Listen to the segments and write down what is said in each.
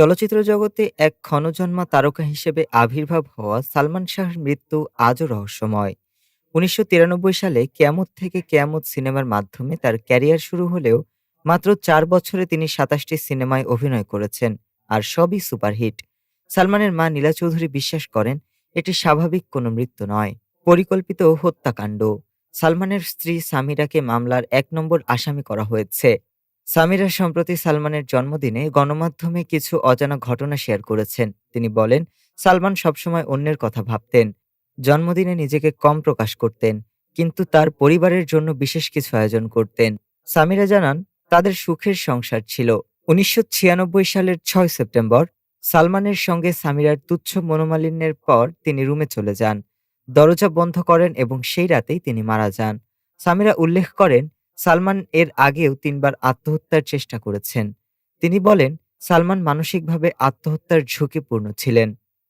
চলচ্চিত্র জগতে এক ক্ষণজন্মা তারকা হিসেবে আবির্ভাব হওয়া সালমান শাহর মৃত্যু আজও রহস্যময়। উনিশশো তিরানব্বই সালে কেয়ামত থেকে কেয়ামত সিনেমার মাধ্যমে তার ক্যারিয়ার শুরু হলেও মাত্র চার বছরে তিনি সাতাশটি সিনেমায় অভিনয় করেছেন, আর সবই সুপারহিট। সালমানের মা নীলা চৌধুরী বিশ্বাস করেন, এটি স্বাভাবিক কোনো মৃত্যু নয়, পরিকল্পিত হত্যাকাণ্ড। সালমানের স্ত্রী সামিরাকে মামলার এক নম্বর আসামি করা হয়েছে। সামিরা সম্প্রতি সালমানের জন্মদিনে গণমাধ্যমে কিছু অজানা ঘটনা শেয়ার করেছেন। তিনি বলেন, সালমান সবসময় অন্যের কথা ভাবতেন, জন্মদিনে নিজেকে কম প্রকাশ করতেন, কিন্তু তার পরিবারের জন্য বিশেষ কিছু আয়োজন করতেন। সামিরা জানান, তাদের সুখের সংসার ছিল। উনিশশো ছিয়ানব্বই সালের ছয় সেপ্টেম্বর, সালমানের সঙ্গে সামিরার তুচ্ছ মনোমালিন্যের পর তিনি রুমে চলে যান। দরজা বন্ধ করেন এবং সেই রাতেই তিনি মারা যান। সামিরা উল্লেখ করেন সালমান এর আগেও তিনবার আত্মহত্যার চেষ্টা করেছেন। তিনি বলেন, সালমান মানসিকভাবে আত্মহত্যার ঝুঁকিপূর্ণ ছিলেন।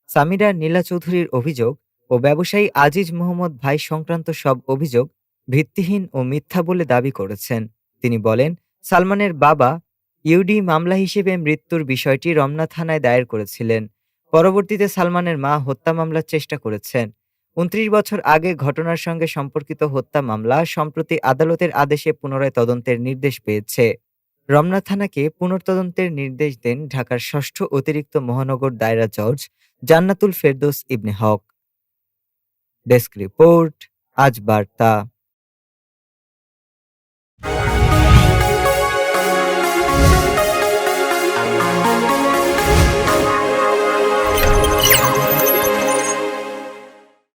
সামিরা নীলা চৌধুরীর অভিযোগ ও ব্যবসায়ী আজিজ মোহাম্মদ ভাই সংক্রান্ত সব অভিযোগ ভিত্তিহীন ও মিথ্যা বলে দাবি করেছেন। তিনি বলেন, সালমানের বাবা ইউডি মামলা হিসেবে মৃত্যুর বিষয়টি রমনা থানায় দায়ের করেছিলেন। পরবর্তীতে সালমানের মা হত্যা মামলার চেষ্টা করেছেন। উনত্রিশ বছর আগে ঘটনার সঙ্গে সম্পর্কিত হত্যা মামলা সম্প্রতি আদালতের আদেশে পুনরায় তদন্তের নির্দেশ পেয়েছে। রমনা থানাকে পুনর্তদন্তের নির্দেশ দেন ঢাকার ষষ্ঠ অতিরিক্ত মহানগর দায়রা জজ জান্নাতুল ফেরদোস ইবনে হক। ডেস্ক রিপোর্ট, আজ বার্তা।